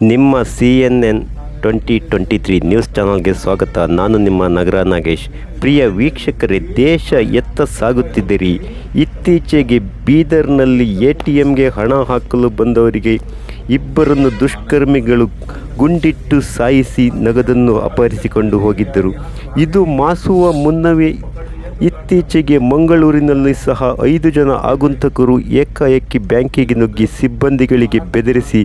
ನಿಮ್ಮ C N N twenty twenty three news ಚಾನಲ್ಗೆ ಸ್ವಾಗತ. ನಾನು ನಿಮ್ಮ ನಗರ ನಾಗೇಶ್. ಪ್ರಿಯ ವೀಕ್ಷಕರೇ, ದೇಶ ಎತ್ತ ಸಾಗುತ್ತಿದ್ದೀರಿ. ಇತ್ತೀಚೆಗೆ ಬೀದರ್ನಲ್ಲಿ ಎ ಟಿ ಎಮ್ಗೆ ಹಣ ಹಾಕಲು ಬಂದವರಿಗೆ ಇಬ್ಬರನ್ನು ದುಷ್ಕರ್ಮಿಗಳು ಗುಂಡಿಟ್ಟು ಸಾಯಿಸಿ ನಗದನ್ನು ಅಪಹರಿಸಿಕೊಂಡು ಹೋಗಿದ್ದರು. ಇದು ಮಾಸುವ ಮುನ್ನವೇ ಇತ್ತೀಚೆಗೆ ಮಂಗಳೂರಿನಲ್ಲಿ ಸಹ ಐದು ಜನ ಆಗುಂತಕರು ಏಕಾಏಕಿ ಬ್ಯಾಂಕಿಗೆ ನುಗ್ಗಿ ಸಿಬ್ಬಂದಿಗಳಿಗೆ ಬೆದರಿಸಿ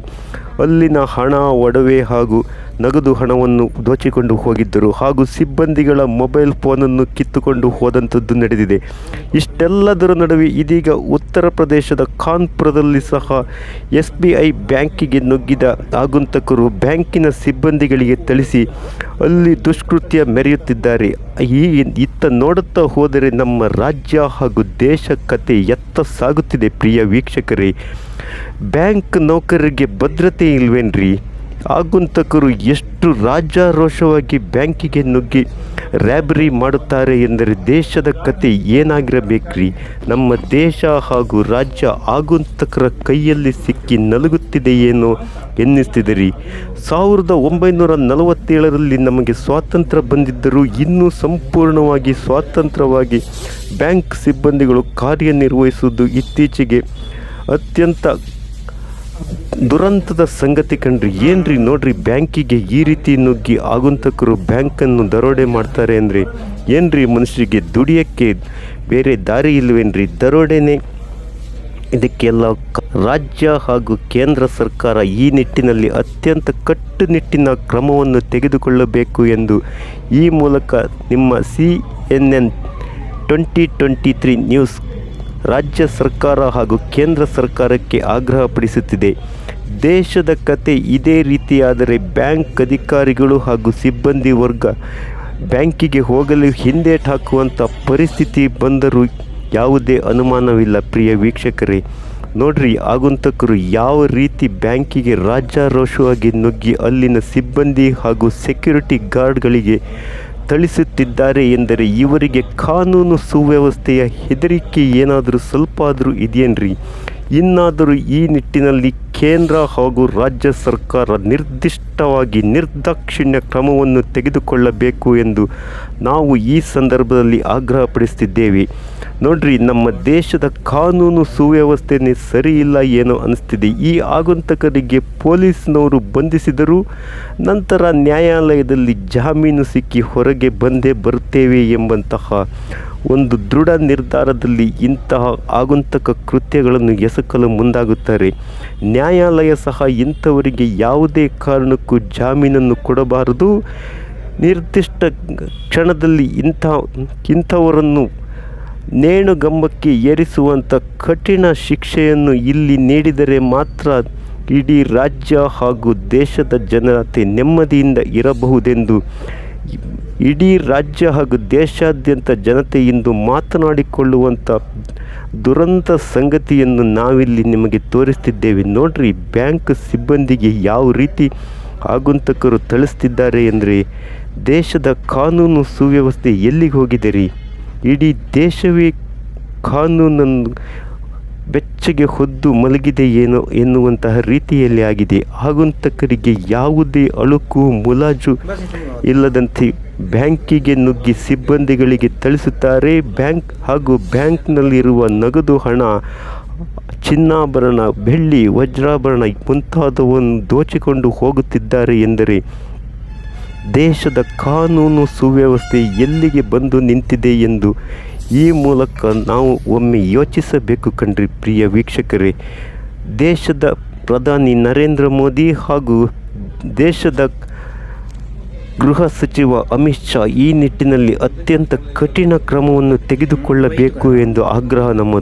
ಅಲ್ಲಿನ ಹಣ ಒಡವೆ ಹಾಗೂ ನಗದು ಹಣವನ್ನು ದೋಚಿಕೊಂಡು ಹೋಗಿದ್ದರು. ಹಾಗೂ ಸಿಬ್ಬಂದಿಗಳ ಮೊಬೈಲ್ ಫೋನನ್ನು ಕಿತ್ತುಕೊಂಡು ಹೋದಂಥದ್ದು ನಡೆದಿದೆ. ಇಷ್ಟೆಲ್ಲದರ ನಡುವೆ ಇದೀಗ ಉತ್ತರ ಪ್ರದೇಶದ ಖಾನ್ಪುರದಲ್ಲಿ ಸಹ ಎಸ್ ಬಿ ಐ ಬ್ಯಾಂಕಿಗೆ ನುಗ್ಗಿದ ಆಗುಂತಕರು ಬ್ಯಾಂಕಿನ ಸಿಬ್ಬಂದಿಗಳಿಗೆ ತಿಳಿಸಿ ಅಲ್ಲಿ ದುಷ್ಕೃತ್ಯ ಮೆರೆಯುತ್ತಿದ್ದಾರೆ. ಈ ಇತ್ತ ನೋಡುತ್ತಾ ಹೋದರೆ ನಮ್ಮ ರಾಜ್ಯ ಹಾಗೂ ದೇಶ ಕತೆ ಎತ್ತ ಸಾಗುತ್ತಿದೆ ಪ್ರಿಯ ವೀಕ್ಷಕರೇ. ಬ್ಯಾಂಕ್ ನೌಕರರಿಗೆ ಭದ್ರತೆ ಇಲ್ವೇನ್ರಿ? ಆಗಂತಕರು ಎಷ್ಟು ರಾಜಾರೋಷವಾಗಿ ಬ್ಯಾಂಕಿಗೆ ನುಗ್ಗಿ ರ್ಯಾಬರಿ ಮಾಡುತ್ತಾರೆ ಎಂದರೆ ದೇಶದ ಕತೆ ಏನಾಗಿರಬೇಕ್ರಿ? ನಮ್ಮ ದೇಶ ಹಾಗೂ ರಾಜ್ಯ ಆಗುಂತಕರ ಕೈಯಲ್ಲಿ ಸಿಕ್ಕಿ ನಲುಗುತ್ತಿದೆಯೇನೋ ಎನ್ನಿಸ್ತಿದೆ ರೀ ಸಾವಿರದ ಒಂಬೈನೂರ ನಲವತ್ತೇಳರಲ್ಲಿ ನಮಗೆ ಸ್ವಾತಂತ್ರ್ಯ ಬಂದಿದ್ದರೂ ಇನ್ನೂ ಸಂಪೂರ್ಣವಾಗಿ ಸ್ವಾತಂತ್ರ್ಯವಾಗಿ ಬ್ಯಾಂಕ್ ಸಿಬ್ಬಂದಿಗಳು ಕಾರ್ಯನಿರ್ವಹಿಸುವುದು ಇತ್ತೀಚೆಗೆ ಅತ್ಯಂತ ದುರಂತದ ಸಂಗತಿ ಕಂಡ್ರಿ ಏನ್ರಿ ನೋಡ್ರಿ ಬ್ಯಾಂಕಿಗೆ ಈ ರೀತಿ ನುಗ್ಗಿ ಆಗಂತಕರು ಬ್ಯಾಂಕನ್ನು ದರೋಡೆ ಮಾಡ್ತಾರೆ ಅಂದ್ರಿ ಏನ್ರಿ ಮನುಷ್ಯರಿಗೆ ದುಡಿಯೋಕ್ಕೆ ಬೇರೆ ದಾರಿ ಇಲ್ವೇನ್ರಿ? ದರೋಡೆನೇ. ಇದಕ್ಕೆಲ್ಲ ರಾಜ್ಯ ಹಾಗೂ ಕೇಂದ್ರ ಸರ್ಕಾರ ಈ ನಿಟ್ಟಿನಲ್ಲಿ ಅತ್ಯಂತ ಕಟ್ಟುನಿಟ್ಟಿನ ಕ್ರಮವನ್ನು ತೆಗೆದುಕೊಳ್ಳಬೇಕು ಎಂದು ಈ ಮೂಲಕ ನಿಮ್ಮ C N N twenty twenty three news ರಾಜ್ಯ ಸರ್ಕಾರ ಹಾಗೂ ಕೇಂದ್ರ ಸರ್ಕಾರಕ್ಕೆ ಆಗ್ರಹಪಡಿಸುತ್ತಿದೆ. ದೇಶದ ಕತೆ ಇದೇ ರೀತಿಯಾದರೆ ಬ್ಯಾಂಕ್ ಅಧಿಕಾರಿಗಳು ಹಾಗೂ ಸಿಬ್ಬಂದಿ ವರ್ಗ ಬ್ಯಾಂಕಿಗೆ ಹೋಗಲು ಹಿಂದೇಟು ಹಾಕುವಂಥ ಪರಿಸ್ಥಿತಿ ಬಂದರೂ ಯಾವುದೇ ಅನುಮಾನವಿಲ್ಲ ಪ್ರಿಯ ವೀಕ್ಷಕರೇ. ನೋಡ್ರಿ, ಆಗಂತಕರು ಯಾವ ರೀತಿ ಬ್ಯಾಂಕಿಗೆ ರಾಜ್ಯಾರೋಷವಾಗಿ ನುಗ್ಗಿ ಅಲ್ಲಿನ ಸಿಬ್ಬಂದಿ ಹಾಗೂ ಸೆಕ್ಯೂರಿಟಿ ಗಾರ್ಡ್ಗಳಿಗೆ ಥಳಿಸುತ್ತಿದ್ದಾರೆ ಎಂದರೆ ಇವರಿಗೆ ಕಾನೂನು ಸುವ್ಯವಸ್ಥೆಯ ಹೆದರಿಕೆ ಏನಾದರೂ ಸ್ವಲ್ಪ ಆದರೂ ಇದೆಯೇನ್ರಿ? ಇನ್ನಾದರೂ ಈ ನಿಟ್ಟಿನಲ್ಲಿ ಕೇಂದ್ರ ಹಾಗೂ ರಾಜ್ಯ ಸರ್ಕಾರ ನಿರ್ದಿಷ್ಟವಾಗಿ ನಿರ್ದಾಕ್ಷಿಣ್ಯ ಕ್ರಮವನ್ನು ತೆಗೆದುಕೊಳ್ಳಬೇಕು ಎಂದು ನಾವು ಈ ಸಂದರ್ಭದಲ್ಲಿ ಆಗ್ರಹಪಡಿಸುತ್ತಿದ್ದೇವೆ ನೋಡ್ರಿ, ನಮ್ಮ ದೇಶದ ಕಾನೂನು ಸುವ್ಯವಸ್ಥೆನೇ ಸರಿ ಇಲ್ಲ ಏನೋ ಅನಿಸ್ತಿದೆ. ಈ ಆಗಂತಕರಿಗೆ ಪೊಲೀಸ್ನವರು ಬಂಧಿಸಿದರು ನಂತರ ನ್ಯಾಯಾಲಯದಲ್ಲಿ ಜಾಮೀನು ಸಿಕ್ಕಿ ಹೊರಗೆ ಬಂದೇ ಬರುತ್ತೇವೆ ಎಂಬಂತಹ ಒಂದು ದೃಢ ನಿರ್ಧಾರದಲ್ಲಿ ಇಂತಹ ಆಗಂತಕ ಕೃತ್ಯಗಳನ್ನು ಎಸಕಲು ಮುಂದಾಗುತ್ತಾರೆ. ನ್ಯಾಯಾಲಯ ಸಹ ಇಂಥವರಿಗೆ ಯಾವುದೇ ಕಾರಣಕ್ಕೂ ಜಾಮೀನನ್ನು ಕೊಡಬಾರದು. ನಿರ್ದಿಷ್ಟ ಕ್ಷಣದಲ್ಲಿ ಇಂಥ ಇಂಥವರನ್ನು ನೇಣುಗಂಬಕ್ಕೆ ಏರಿಸುವಂಥ ಕಠಿಣ ಶಿಕ್ಷೆಯನ್ನು ಇಲ್ಲಿ ನೀಡಿದರೆ ಮಾತ್ರ ಇಡೀ ರಾಜ್ಯ ಹಾಗೂ ದೇಶದ ಜನತೆ ನೆಮ್ಮದಿಯಿಂದ ಇರಬಹುದೆಂದು ಇಡೀ ರಾಜ್ಯ ಹಾಗೂ ದೇಶಾದ್ಯಂತ ಜನತೆ ಇಂದು ಮಾತನಾಡಿಕೊಳ್ಳುವಂಥ ದುರಂತ ಸಂಗತಿಯನ್ನು ನಾವಿಲ್ಲಿ ನಿಮಗೆ ತೋರಿಸ್ತಿದ್ದೇವೆ. ನೋಡ್ರಿ, ಬ್ಯಾಂಕ್ ಸಿಬ್ಬಂದಿಗೆ ಯಾವ ರೀತಿ ಆಗುಂತಕರು ಥಳಿಸ್ತಿದ್ದಾರೆ ಅಂದರೆ ದೇಶದ ಕಾನೂನು ಸುವ್ಯವಸ್ಥೆ ಎಲ್ಲಿಗೆ ಹೋಗಿದೆ ರೀ? ಇಡೀ ದೇಶವೇ ಕಾನೂನನ್ನು ಬೆಚ್ಚಗೆ ಹೊದ್ದು ಮಲಗಿದೆ ಏನೋ ಎನ್ನುವಂತಹ ರೀತಿಯಲ್ಲಿ ಆಗಿದೆ. ಆಗುಂತಕರಿಗೆ ಯಾವುದೇ ಅಳುಕು, ಮುಲಾಜು ಇಲ್ಲದಂತೆ ಬ್ಯಾಂಕಿಗೆ ನುಗ್ಗಿ ಸಿಬ್ಬಂದಿಗಳಿಗೆ ಥಳಿಸುತ್ತಾರೆ. ಬ್ಯಾಂಕ್ ಹಾಗೂ ಬ್ಯಾಂಕ್ನಲ್ಲಿರುವ ನಗದು ಹಣ, ಚಿನ್ನಾಭರಣ, ಬೆಳ್ಳಿ, ವಜ್ರಾಭರಣ ಮುಂತಾದವನ್ನು ದೋಚಿಕೊಂಡು ಹೋಗುತ್ತಿದ್ದಾರೆ ಎಂದರೆ ದೇಶದ ಕಾನೂನು ಸುವ್ಯವಸ್ಥೆ ಎಲ್ಲಿಗೆ ಬಂದು ನಿಂತಿದೆ ಎಂದು ಈ ಮೂಲಕ ನಾವು ಒಮ್ಮೆ ಯೋಚಿಸಬೇಕು ಕಣ್ರಿ ಪ್ರಿಯ ವೀಕ್ಷಕರೇ. ದೇಶದ ಪ್ರಧಾನಿ ನರೇಂದ್ರ ಮೋದಿ ಹಾಗೂ ದೇಶದ ಗೃಹ ಸಚಿವ ಅಮಿತ್ ಶಾ ಈ ನಿಟ್ಟಿನಲ್ಲಿ ಅತ್ಯಂತ ಕಠಿಣ ಕ್ರಮವನ್ನು ತೆಗೆದುಕೊಳ್ಳಬೇಕು ಎಂದು ಆಗ್ರಹ ನಮ್ಮದು.